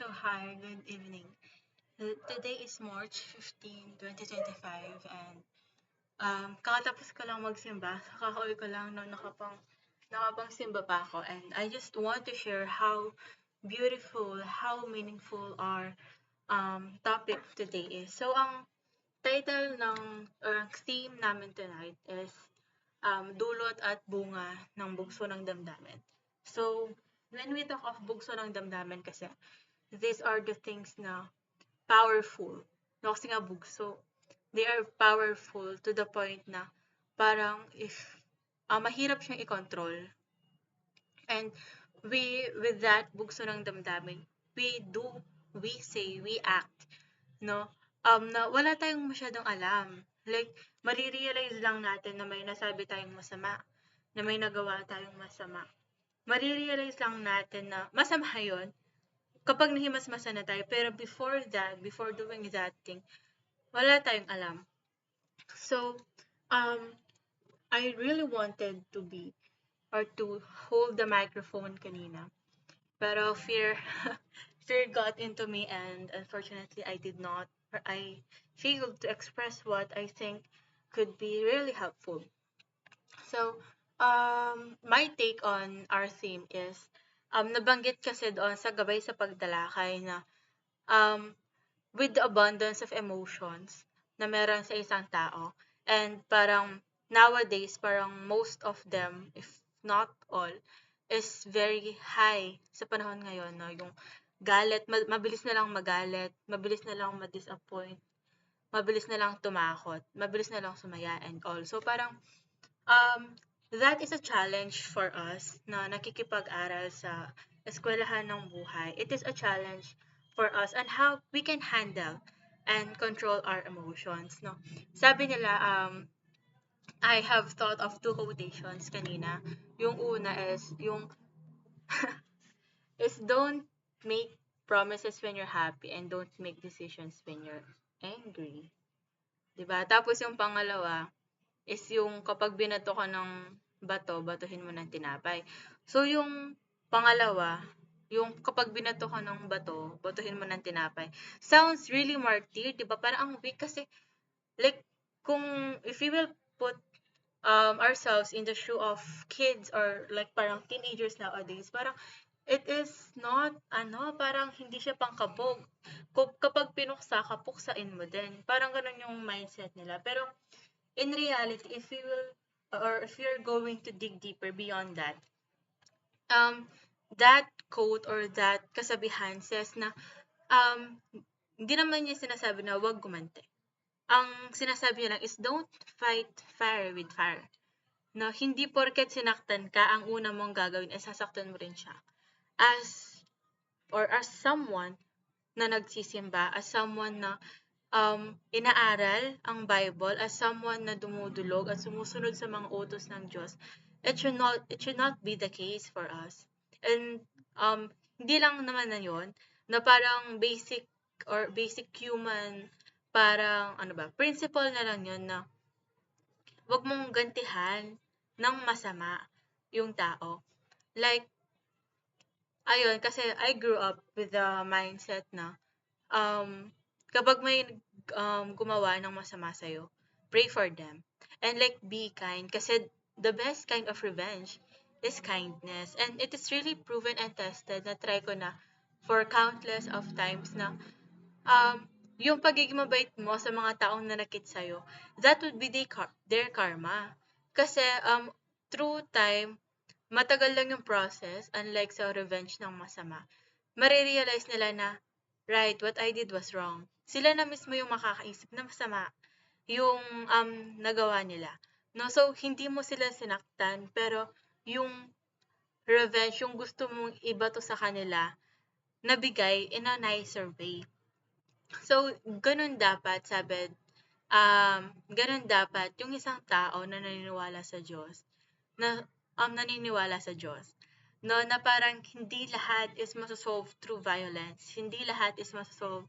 So, hi, good evening. Uh, Today is March 15, 2025 and um, kakatapos ko lang magsimba. Kakauwi ko lang nung nakapang, nakapang simba pa ako and I just want to share how beautiful, how meaningful our um, topic today is. So, ang title ng or ang theme namin tonight is um, Dulot at Bunga ng Bugso ng Damdamin. So, when we talk of bugso ng damdamin kasi, these are the things na powerful. No, kasi nga bugso, they are powerful to the point na parang if ah, mahirap siyang i-control. And we, with that bugso ng damdamin, we do, we say, we act, no? Um, na wala tayong masyadong alam. Like, marirealize lang natin na may nasabi tayong masama, na may nagawa tayong masama. Marirealize lang natin na masama yun kapag nahimasmasa na tayo. Pero before that, before doing that thing, wala tayong alam. So, um, I really wanted to be or to hold the microphone kanina. Pero fear, fear got into me and unfortunately I did not, or I failed to express what I think could be really helpful. So, um, my take on our theme is, um, nabanggit kasi doon sa gabay sa pagdalakay na, um, with the abundance of emotions na meron sa isang tao, and parang nowadays, parang most of them, if not all, is very high sa panahon ngayon, no? Yung galit, ma- mabilis na lang magalit, mabilis na lang ma-disappoint, mabilis na lang tumakot, mabilis na lang sumaya and all. So parang um, that is a challenge for us na nakikipag-aral sa eskwelahan ng buhay. It is a challenge for us and how we can handle and control our emotions. No? Sabi nila, um, I have thought of two quotations kanina. Yung una is, yung, is don't make promises when you're happy and don't make decisions when you're angry. 'Di ba? Tapos yung pangalawa is yung kapag binato ka ng bato, batuhin mo ng tinapay. So yung pangalawa, yung kapag binato ka ng bato, batuhin mo ng tinapay. Sounds really martyr, 'di ba? Parang ang weak kasi like kung if we will put um, ourselves in the shoe of kids or like parang teenagers nowadays, parang it is not, ano, parang hindi siya pangkabog. Kapag pinuksa ka, puksain mo din. Parang ganun yung mindset nila. Pero in reality, if you will, or if you're going to dig deeper beyond that, um, that quote or that kasabihan says na, um, hindi naman niya sinasabi na wag gumante. Ang sinasabi niya lang is don't fight fire with fire. No, hindi porket sinaktan ka, ang una mong gagawin ay sasaktan mo rin siya. As, or as someone na nagsisimba, as someone na um, inaaral ang Bible, as someone na dumudulog at sumusunod sa mga utos ng Diyos, it should not, it should not be the case for us. And um, hindi lang naman na yun, na parang basic or basic human, parang ano ba, principle na lang yun na wag mong gantihan ng masama yung tao. Like, ayun, kasi I grew up with the mindset na um, kapag may um, gumawa ng masama sa'yo, pray for them. And like, be kind. Kasi the best kind of revenge is kindness. And it is really proven and tested na try ko na for countless of times na um, yung pagiging mabait mo sa mga taong nanakit sa'yo, that would be the kar- their karma. Kasi um, through time, matagal lang yung process, unlike sa revenge ng masama. Marirealize nila na, right, what I did was wrong. Sila na mismo yung makakaisip na masama yung um, nagawa nila. No? So, hindi mo sila sinaktan, pero yung revenge, yung gusto mong ibato sa kanila, nabigay in a nicer way. So, ganun dapat, sabi, um, ganun dapat yung isang tao na naniniwala sa Diyos, na um, naniniwala sa Diyos. No, na parang hindi lahat is masasolve through violence. Hindi lahat is masasolve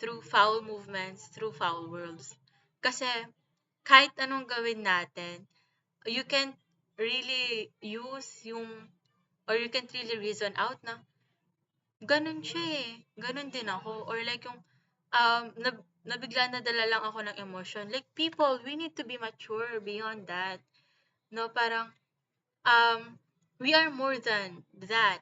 through foul movements, through foul worlds. Kasi kahit anong gawin natin, you can really use yung or you can really reason out na Ganun siya eh. Ganun din ako. Or like yung, um, na, nabigla na dala lang ako ng emotion. Like people, we need to be mature beyond that. No, parang, um, we are more than that.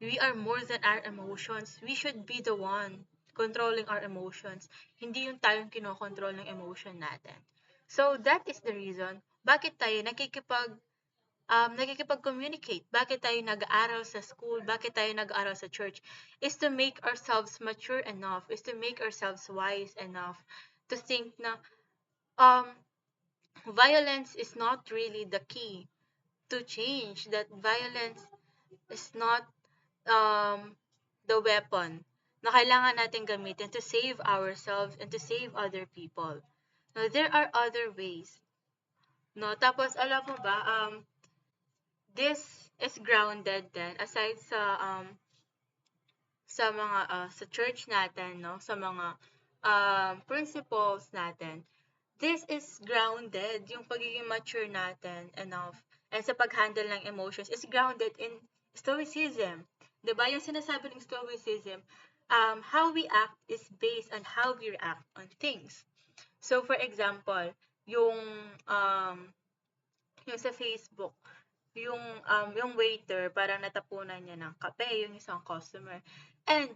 We are more than our emotions. We should be the one controlling our emotions. Hindi yung tayong kinokontrol ng emotion natin. So, that is the reason bakit tayo nakikipag um, nakikipag-communicate, bakit tayo nag-aaral sa school, bakit tayo nag-aaral sa church, is to make ourselves mature enough, is to make ourselves wise enough to think na um, violence is not really the key to change, that violence is not um, the weapon na kailangan natin gamitin to save ourselves and to save other people. Now, there are other ways. No, tapos alam mo ba, um, this is grounded then aside sa um sa mga uh, sa church natin no sa mga um, principles natin this is grounded yung pagiging mature natin enough and sa paghandle ng emotions is grounded in stoicism 'di ba yung sinasabi ng stoicism um how we act is based on how we react on things. So for example yung um yung sa Facebook yung um yung waiter parang natapunan niya ng kape yung isang customer. And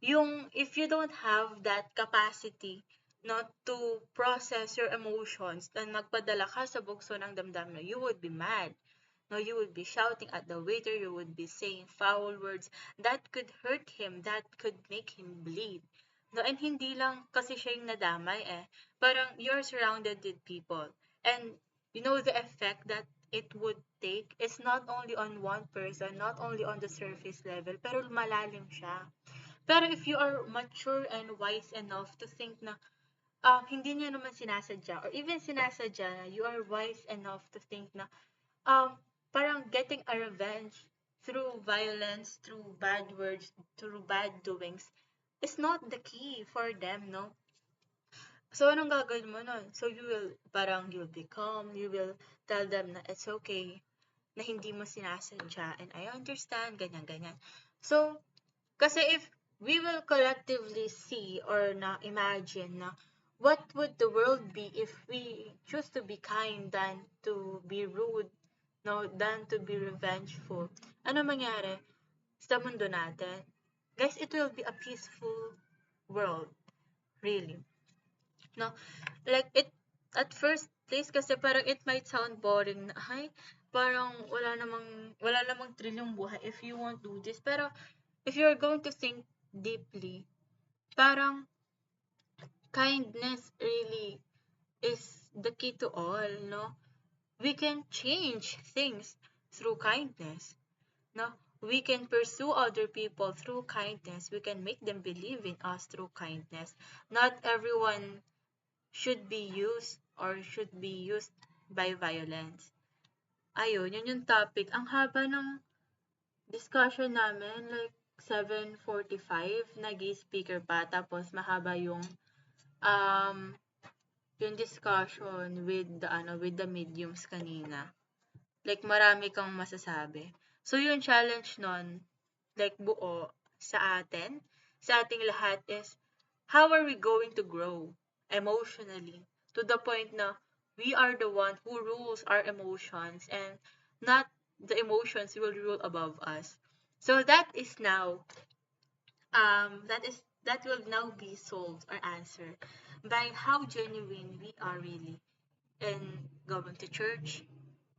yung if you don't have that capacity not to process your emotions and magpadala ka sa bukso ng damdamin you would be mad no you would be shouting at the waiter you would be saying foul words that could hurt him that could make him bleed. No and hindi lang kasi siya yung nadamay eh. Parang you're surrounded with people. And you know the effect that it would take? Is not only on one person, not only on the surface level, pero malalim siya. Pero if you are mature and wise enough to think na uh, hindi niya naman sinasadya, or even sinasadya na you are wise enough to think na um, parang getting a revenge through violence, through bad words, through bad doings, is not the key for them, no? So, anong gagawin mo nun? So, you will, parang you'll be calm, you will tell them na it's okay, na hindi mo sinasadya, and I understand, ganyan, ganyan. So, kasi if we will collectively see or na imagine na what would the world be if we choose to be kind than to be rude, no, than to be revengeful. Ano mangyari sa mundo natin? Guys, it will be a peaceful world. Really. No? Like, it, at first place, kasi parang it might sound boring na, ay, parang wala namang, wala namang thrill yung buhay if you won't do this. Pero, if you're going to think deeply, parang, kindness really is the key to all, no? We can change things through kindness, no? We can pursue other people through kindness. We can make them believe in us through kindness. Not everyone should be used or should be used by violence. Ayun, yun yung topic. Ang haba ng discussion namin, like 7.45, nag-speaker pa, tapos mahaba yung um, yung discussion with the, ano, with the mediums kanina. Like, marami kang masasabi. So, yung challenge nun, like, buo sa atin, sa ating lahat is, how are we going to grow? emotionally to the point na we are the one who rules our emotions and not the emotions will rule above us. So that is now um that is that will now be solved or answered by how genuine we are really in going to church,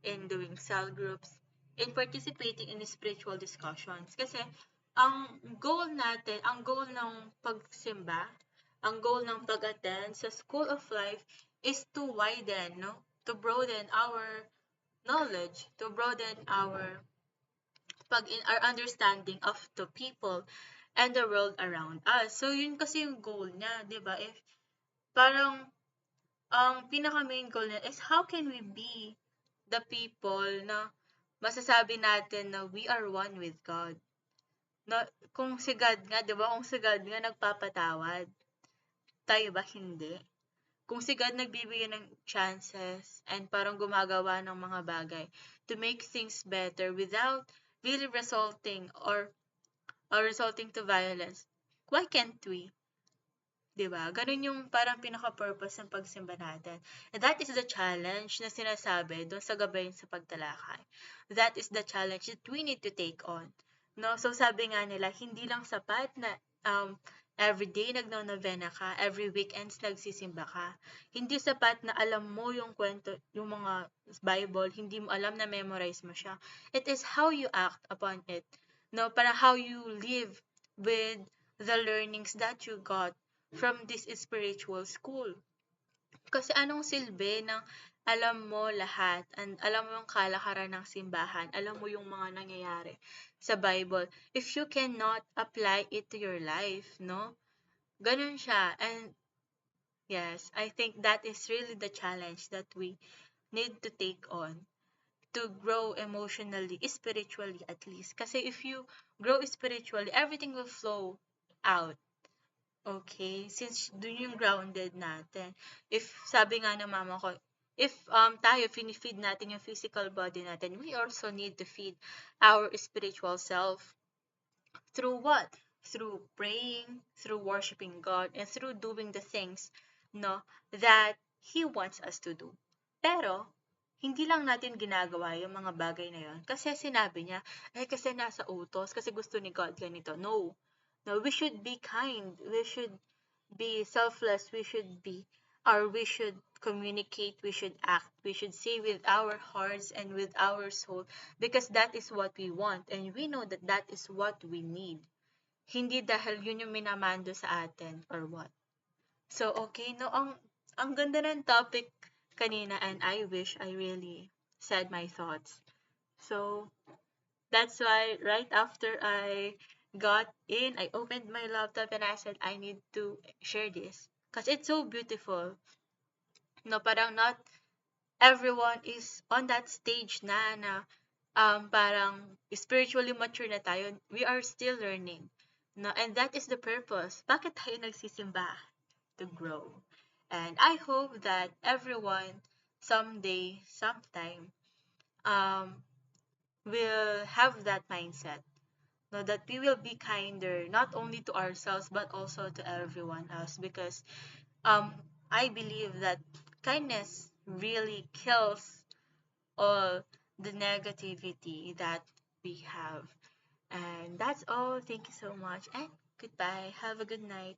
in doing cell groups, in participating in spiritual discussions. Kasi ang goal natin, ang goal ng pagsimba ang goal ng pag-attend sa School of Life is to widen, no? To broaden our knowledge, to broaden our pag in our understanding of the people and the world around us. So yun kasi yung goal niya, 'di ba? If parang ang pinaka main goal niya is how can we be the people na masasabi natin na we are one with God. Na, kung si God nga, 'di ba? Kung si God nga nagpapatawad, tayo ba hindi? Kung si God nagbibigay ng chances and parang gumagawa ng mga bagay to make things better without really resulting or or resulting to violence, why can't we? 'Di ba? Ganun yung parang pinaka-purpose ng pagsimba natin. And that is the challenge na sinasabi doon sa gabayin sa pagtalakay. That is the challenge that we need to take on. No? So sabi nga nila, hindi lang sapat na um, everyday nagno-novena ka, every weekends nagsisimba ka. Hindi sapat na alam mo yung kwento, yung mga Bible, hindi mo alam na memorize mo siya. It is how you act upon it. No, para how you live with the learnings that you got from this spiritual school. Kasi anong silbi ng alam mo lahat, and alam mo yung kalakaran ng simbahan, alam mo yung mga nangyayari sa Bible, if you cannot apply it to your life, no? Ganun siya. And yes, I think that is really the challenge that we need to take on to grow emotionally, spiritually at least. Kasi if you grow spiritually, everything will flow out. Okay, since dun yung grounded natin. If, sabi nga ng mama ko, if um, tayo, finifeed natin yung physical body natin, we also need to feed our spiritual self. Through what? Through praying, through worshiping God, and through doing the things no, that He wants us to do. Pero, hindi lang natin ginagawa yung mga bagay na yon kasi sinabi niya, eh kasi nasa utos, kasi gusto ni God ganito. No, no, we should be kind. We should be selfless. We should be, or we should communicate. We should act. We should say with our hearts and with our soul because that is what we want. And we know that that is what we need. Hindi dahil yun yung minamando sa atin or what. So, okay, no, ang, ang ganda ng topic kanina and I wish I really said my thoughts. So, that's why right after I got in, I opened my laptop and I said, I need to share this. Because it's so beautiful. No, parang not everyone is on that stage na na um, parang spiritually mature na tayo. We are still learning. No, and that is the purpose. Bakit tayo nagsisimba? To grow. And I hope that everyone someday, sometime, um, will have that mindset no, that we will be kinder not only to ourselves but also to everyone else because um, I believe that kindness really kills all the negativity that we have. And that's all. Thank you so much and goodbye. Have a good night.